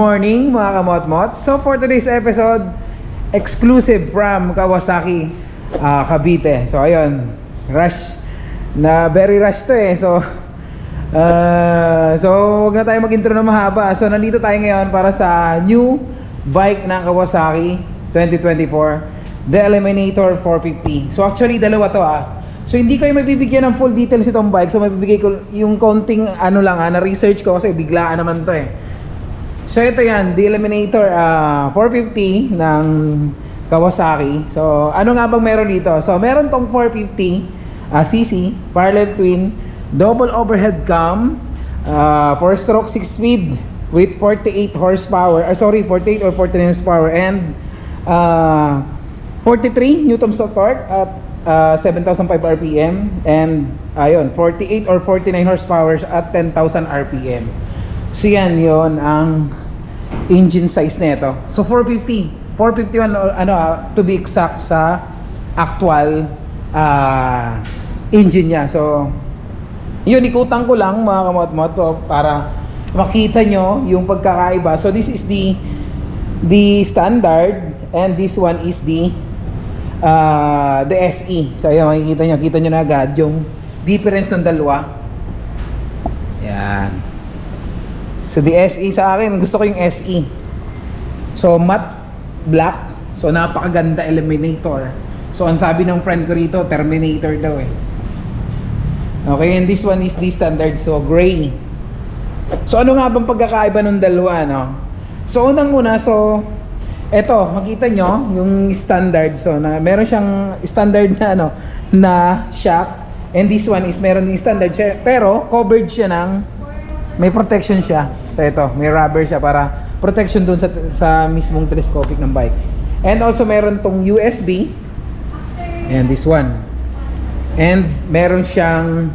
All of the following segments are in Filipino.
morning mga kamotmot. So for today's episode, exclusive from Kawasaki ah, Cavite. So ayun, rush. Na very rush to eh. So ah, so wag na tayo mag-intro na mahaba. So nandito tayo ngayon para sa new bike ng Kawasaki 2024, the Eliminator 450. So actually dalawa to ah. So hindi kayo mabibigyan ng full details itong bike. So mabibigay ko yung konting ano lang ah, na research ko kasi biglaan naman to eh. So ito yan, the Eliminator ah, 450 ng Kawasaki. So ano nga bang meron dito? So meron tong 450 ah, cc, parallel twin, double overhead cam, 4-stroke 6-speed with 48 horsepower, ah, sorry, 48 or 49 horsepower and ah, 43 newtons of torque at ah, 7,005 RPM and ayun, 48 or 49 horsepower at 10,000 RPM. So yan yon ang engine size nito. So 450, 451 or ano ah, to be exact sa actual ah, engine niya. So yun ikutan ko lang mga kamot-mot oh, para makita nyo yung pagkakaiba. So this is the the standard and this one is the uh, the SE. So ayun makikita nyo, kita nyo na agad yung difference ng dalawa. Yan. So the SE sa akin, gusto ko yung SE. So matte black. So napakaganda Eliminator. So ang sabi ng friend ko rito, Terminator daw eh. Okay, and this one is the standard. So gray. So ano nga bang pagkakaiba ng dalawa, no? So unang-una, so eto, makita nyo yung standard. So na meron siyang standard na ano na shock and this one is meron din standard pero covered siya ng may protection siya. So ito, may rubber siya para protection dun sa sa mismong telescopic ng bike. And also meron tong USB and this one. And meron siyang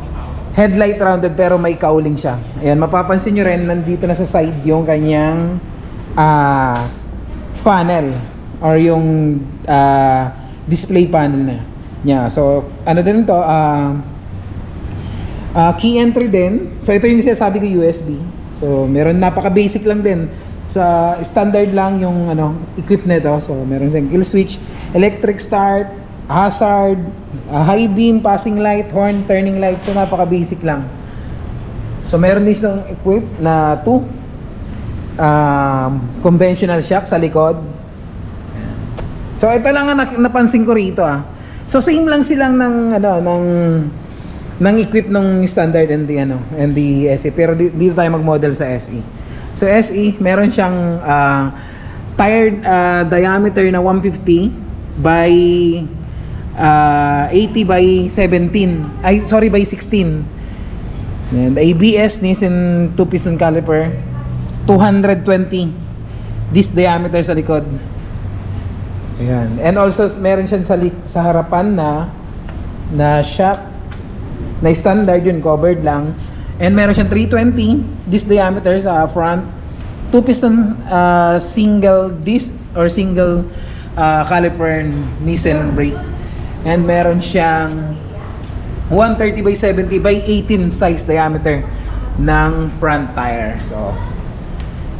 headlight rounded pero may cowling siya. Ayan, mapapansin nyo rin, nandito na sa side yung kanyang ah funnel or yung ah, display panel na niya. So, ano din to, ah ah, key entry din. So, ito yung sinasabi ko USB. So, meron napaka-basic lang din. Sa standard lang yung ano, equip nito. So, meron siyang kill switch, electric start, hazard, ah, high beam, passing light, horn, turning light. So, napaka-basic lang. So, meron din silang equip na two um, conventional shock sa likod. So, ito lang ang napansin ko rito ah. So, same lang silang ng ano, ng ng equip ng standard and the ano and the SE pero di- dito tayo mag-model sa SE. So SE meron siyang ah, tire ah, diameter na 150 by ah, 80 by 17. Ay sorry by 16. And ABS Nissan 2 piston caliper 220 this diameter sa likod. Ayan. And also meron siya sa sa harapan na na shock na standard yun, covered lang. And meron siyang 320 this diameter sa front. Two piston uh, single disc or single uh, caliper Nissan brake. And meron siyang 130 by 70 by 18 size diameter ng front tire. So,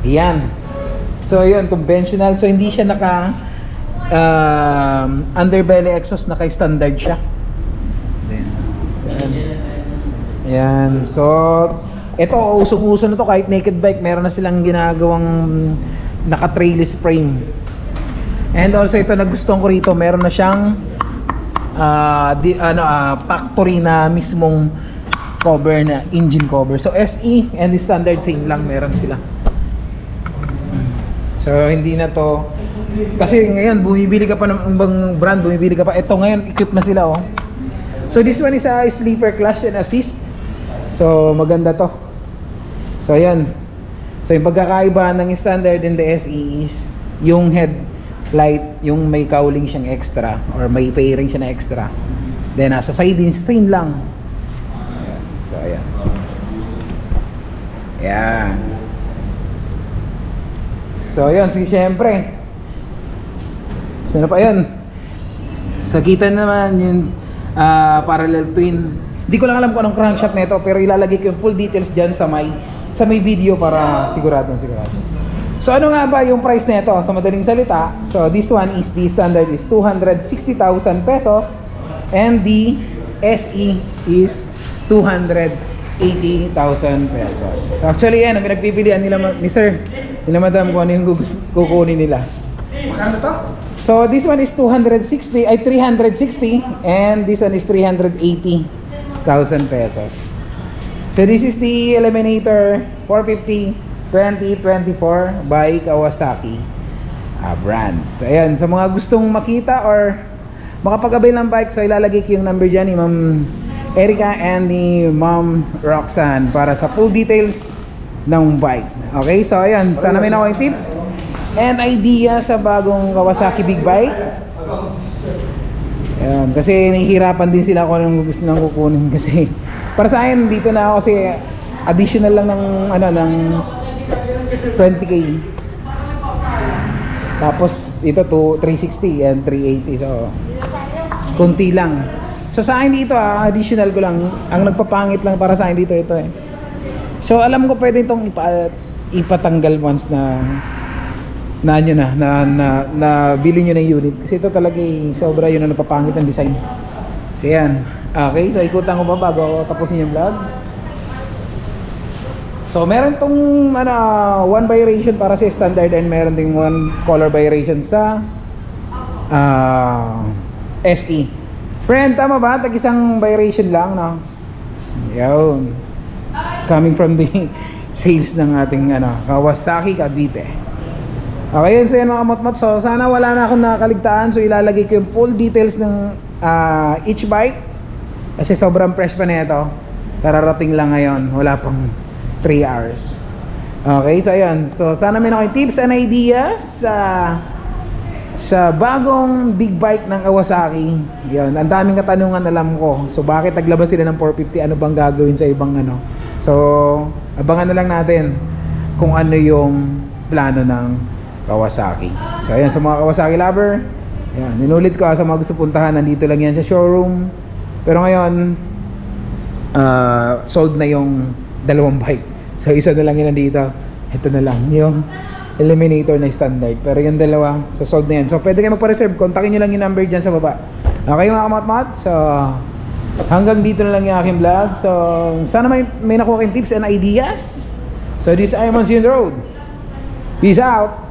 yan. So, yun, conventional. So, hindi siya naka um, underbelly exhaust, naka-standard siya. Then, so, yan. So, ito, usong-uso na to kahit naked bike, meron na silang ginagawang naka-trailis frame. And also ito nagustuhan ko rito, meron na siyang ah, di, ano, ah, factory na mismong cover na engine cover. So SE and the standard same lang meron sila. So hindi na to kasi ngayon bumibili ka pa ng ibang brand, bumibili ka pa. Ito ngayon equip na sila oh. So this one is a sleeper clutch and assist. So maganda to. So ayan. So yung pagkakaiba ng standard and the SE is yung headlight, yung may cowling siyang extra or may fairing siya na extra. Then nasa side din, same lang. Ayan. So ayan. Ayan. So yun, sige syempre. Sino pa yun? Sa kita naman yung ah, parallel twin. Hindi ko lang alam kung anong crankshaft nito pero ilalagay ko yung full details dyan sa may sa may video para sigurado sigurado. So ano nga ba yung price nito? Sa madaling salita, so this one is the standard is 260,000 pesos and the SE is 280,000 pesos. So actually yan, ang pinagpipilian nila ni sir, nila madam kung ano yung kukunin nila. Magkano to? So this one is 260, ay 360 and this one is 380,000 pesos. So this is the Eliminator 450 2024 by Kawasaki ah, brand. So ayan, sa mga gustong makita or makapag-avail ng bike, so ilalagay ko yung number dyan ni Ma'am Erica and ni Ma'am Roxanne para sa full details ng bike. Okay, so ayan, sana may nakuha yung tips and idea sa bagong Kawasaki Big Bike. Ayan, kasi nahihirapan din sila kung anong gusto nilang kukunin kasi para sa akin dito na ako kasi additional lang ng ano ng 20k. Tapos ito to 360 and 380 so konti lang. So sa akin dito ah, additional ko lang ang nagpapangit lang para sa akin dito ito eh. So alam ko pwede itong ipa, ipatanggal once na na nyo na, na, na, na bili nyo ng unit. Kasi ito talaga eh, sobra yun ang napapangit ng design. So yan. Okay, so ikutan ko pa bago ako tapusin yung vlog. So meron tong ano, one variation para sa standard and meron ding one color variation sa ah, SE. Friend, tama ba? Tag isang variation lang, no? Yun. Coming from the sales ng ating ano, Kawasaki Cavite. Okay, yun so yan mga motmot. So sana wala na akong nakakaligtaan. So ilalagay ko yung full details ng ah, each bike. Kasi sobrang fresh pa na ito. Kararating lang ngayon. Wala pang 3 hours. Okay, so ayan. So sana may nakuha tips and ideas sa sa bagong big bike ng Kawasaki. Yun, ang daming katanungan alam ko. So bakit naglabas sila ng 450? Ano bang gagawin sa ibang ano? So abangan na lang natin kung ano yung plano ng Kawasaki. So ayan sa mga Kawasaki lover, ayan, ninulit ko ah, sa mga gusto puntahan, nandito lang yan sa showroom. Pero ngayon, ah, sold na yung dalawang bike. So isa na lang yun nandito. Ito na lang yung Eliminator na standard. Pero yung dalawa, so sold na yan. So pwede kayo magpa-reserve. Kontakin nyo lang yung number dyan sa baba. Okay mga kamatmat? So hanggang dito na lang yung aking vlog. So sana may, may nakuha kayong tips and ideas. So this I am on the road. Peace out!